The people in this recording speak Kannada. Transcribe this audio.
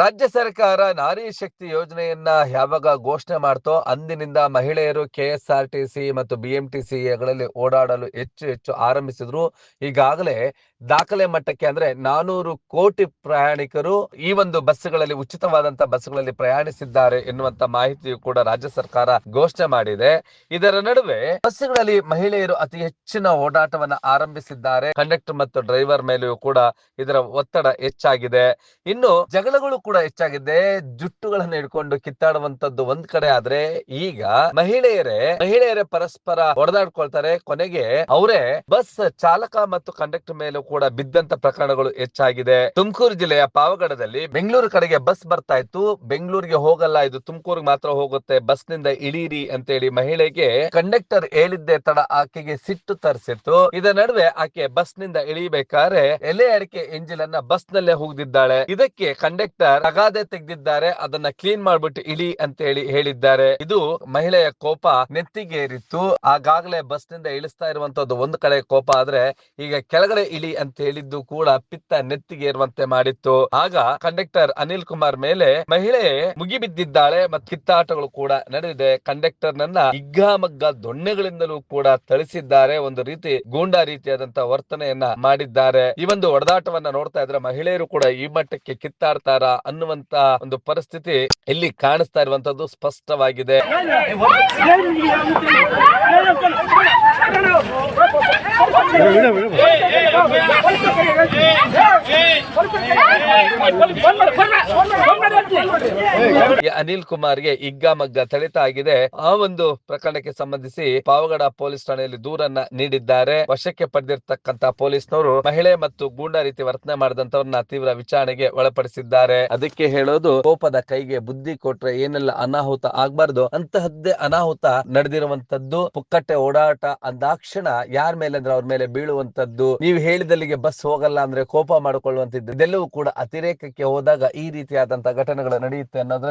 ರಾಜ್ಯ ಸರ್ಕಾರ ನಾರಿ ಶಕ್ತಿ ಯೋಜನೆಯನ್ನ ಯಾವಾಗ ಘೋಷಣೆ ಮಾಡ್ತೋ ಅಂದಿನಿಂದ ಮಹಿಳೆಯರು ಕೆಎಸ್ಆರ್ಟಿಸಿ ಮತ್ತು ಬಿಎಂಟಿಸಿಗಳಲ್ಲಿ ಓಡಾಡಲು ಹೆಚ್ಚು ಹೆಚ್ಚು ಆರಂಭಿಸಿದ್ರು. ಈಗಾಗಲೇ ದಾಖಲೆ ಮಟ್ಟಕ್ಕೆ ಅಂದ್ರೆ ನಾನೂರು ಕೋಟಿ ಪ್ರಯಾಣಿಕರು ಈ ಒಂದು ಬಸ್ಗಳಲ್ಲಿ ಉಚಿತವಾದಂತ ಬಸ್ಗಳಲ್ಲಿ ಪ್ರಯಾಣಿಸಿದ್ದಾರೆ ಎನ್ನುವಂತ ಮಾಹಿತಿಯು ಕೂಡ ರಾಜ್ಯ ಸರ್ಕಾರ ಘೋಷಣೆ ಮಾಡಿದೆ. ಇದರ ನಡುವೆ ಬಸ್ಗಳಲ್ಲಿ ಮಹಿಳೆಯರು ಅತಿ ಹೆಚ್ಚಿನ ಓಡಾಟವನ್ನ ಆರಂಭಿಸಿದ್ದಾರೆ. ಕಂಡಕ್ಟರ್ ಮತ್ತು ಡ್ರೈವರ್ ಮೇಲೆಯೂ ಕೂಡ ಇದರ ಒತ್ತಡ ಹೆಚ್ಚಾಗಿದೆ. ಇನ್ನು ಜಗಳಗಳು ಕೂಡ ಹೆಚ್ಚಾಗಿದೆ. ಜುಟ್ಟುಗಳನ್ನು ಹಿಡ್ಕೊಂಡು ಕಿತ್ತಾಡುವಂತದ್ದು ಒಂದ್ ಕಡೆ ಆದ್ರೆ ಈಗ ಮಹಿಳೆಯರೇ ಮಹಿಳೆಯರೇ ಪರಸ್ಪರ ಹೊಡೆದಾಡ್ಕೊಳ್ತಾರೆ. ಕೊನೆಗೆ ಅವರೇ ಬಸ್ ಚಾಲಕ ಮತ್ತು ಕಂಡಕ್ಟರ್ ಮೇಲೂ ಕೂಡ ಬಿದ್ದಂತ ಪ್ರಕರಣಗಳು ಹೆಚ್ಚಾಗಿದೆ. ತುಮಕೂರು ಜಿಲ್ಲೆಯ ಪಾವಗಡದಲ್ಲಿ ಬೆಂಗಳೂರು ಕಡೆಗೆ ಬಸ್ ಬರ್ತಾ ಇತ್ತು. ಬೆಂಗಳೂರಿಗೆ ಹೋಗಲ್ಲ, ಇದು ತುಮಕೂರಿಗೆ ಮಾತ್ರ ಹೋಗುತ್ತೆ. ಬಸ್ನಿಂದ ಇಳೀರಿ ಅಂತೇಳಿ ಮಹಿಳೆಗೆ ಕಂಡಕ್ಟರ್ ಹೇಳಿದ್ದೆ ತಡ ಆಕೆಗೆ ಸಿಟ್ಟು ತರಿಸಿತ್ತು. ಇದರ ನಡುವೆ ಆಕೆ ಬಸ್ನಿಂದ ಇಳಿಬೇಕಾದ್ರೆ ಎಲೆ ಅಡಿಕೆ ಎಂಜಿಲ್ ಅನ್ನ ಬಸ್ ನಲ್ಲೇ ಹೋಗದಿದ್ದಾಳೆ. ಇದಕ್ಕೆ ಕಂಡಕ್ಟರ್ ತಗಾದೆ ತೆಗೆದಿದ್ದಾರೆ, ಅದನ್ನ ಕ್ಲೀನ್ ಮಾಡ್ಬಿಟ್ಟು ಇಳಿ ಅಂತ ಹೇಳಿ ಹೇಳಿದ್ದಾರೆ. ಇದು ಮಹಿಳೆಯ ಕೋಪ ನೆತ್ತಿಗೇರಿತ್ತು. ಆಗಾಗಲೇ ಬಸ್ನಿಂದ ಇಳಿಸ್ತಾ ಇರುವಂತದ್ದು ಒಂದು ಕಡೆ ಕೋಪ, ಆದ್ರೆ ಈಗ ಕೆಳಗಡೆ ಇಳಿ ಅಂತ ಹೇಳಿದ್ದು ಕೂಡ ಪಿತ್ತ ನೆತ್ತಿಗೇರುವಂತೆ ಮಾಡಿತ್ತು. ಆಗ ಕಂಡಕ್ಟರ್ ಅನಿಲ್ ಕುಮಾರ್ ಮೇಲೆ ಮಹಿಳೆ ಮುಗಿಬಿದ್ದಿದ್ದಾಳೆ ಮತ್ತು ಕಿತ್ತಾಟಗಳು ಕೂಡ ನಡೆದಿದೆ. ಕಂಡಕ್ಟರ್ ನನ್ನ ಇಗ್ಗಾಮಗ್ಗ ದೊಣ್ಣೆಗಳಿಂದಲೂ ಕೂಡ ಥಳಿಸಿದ್ದಾರೆ. ಒಂದು ರೀತಿ ಗೂಂಡಾ ರೀತಿಯಾದಂತ ವರ್ತನೆಯನ್ನ ಮಾಡಿದ್ದಾರೆ. ಈ ಒಂದು ಹೊಡೆದಾಟವನ್ನ ನೋಡ್ತಾ ಇದ್ರೆ ಮಹಿಳೆಯರು ಕೂಡ ಈ ಮಟ್ಟಕ್ಕೆ ಕಿತ್ತಾಡ್ತಾರ? ಅನ್ನುವಂತ ಒಂದು ಪರಿಸ್ಥಿತಿ ಇಲ್ಲಿ ಕಾಣಿಸ್ತಾ ಇರುವಂತದ್ದು ಸ್ಪಷ್ಟವಾಗಿದೆ ಅನಿಲ್ ಕುಮಾರ್ಗೆ ಹಿಗ್ಗಾಮಗ್ಗ ಥಳಿತ ಆಗಿದೆ. ಆ ಒಂದು ಪ್ರಕರಣಕ್ಕೆ ಸಂಬಂಧಿಸಿ ಪಾವಗಡ ಪೊಲೀಸ್ ಠಾಣೆಯಲ್ಲಿ ದೂರನ್ನ ನೀಡಿದ್ದಾರೆ. ವಶಕ್ಕೆ ಪಡೆದಿರ್ತಕ್ಕಂತ ಪೊಲೀಸ್ನವರು ಮಹಿಳೆ ಮತ್ತು ಗೂಂಡ ರೀತಿ ವರ್ತನೆ ಮಾಡಿದಂತವ್ರನ್ನ ತೀವ್ರ ವಿಚಾರಣೆಗೆ ಒಳಪಡಿಸಿದ್ದಾರೆ. ಅದಕ್ಕೆ ಹೇಳೋದು, ಕೋಪದ ಕೈಗೆ ಬುದ್ಧಿ ಕೊಟ್ರೆ ಏನೆಲ್ಲ ಅನಾಹುತ ಆಗ್ಬಾರ್ದು? ಅಂತಹದ್ದೇ ಅನಾಹುತ ನಡೆದಿರುವಂತದ್ದು ಪುಕ್ಕಟ್ಟೆ ಓಡಾಟ, ಅಂದಾಕ್ಷಣ ಯಾರ ಮೇಲೆ ಅಂದ್ರೆ ಅವ್ರ ಮೇಲೆ ಬೀಳುವಂತದ್ದು ನೀವು ಹೇಳಿದಲ್ಲಿಗೆ ಬಸ್ ಹೋಗಲ್ಲ ಅಂದ್ರೆ ಕೋಪ ಮಾಡಿಕೊಳ್ಳುವಂತದ್ದು ಇದೆಲ್ಲವೂ ಕೂಡ ಅತಿರೇಕಕ್ಕೆ ಹೋದಾಗ ಈ ರೀತಿಯಾದಂತಹ ಘಟನೆಗಳು ನಡೆಯುತ್ತೆ ಅನ್ನೋದ್ರಲ್ಲಿ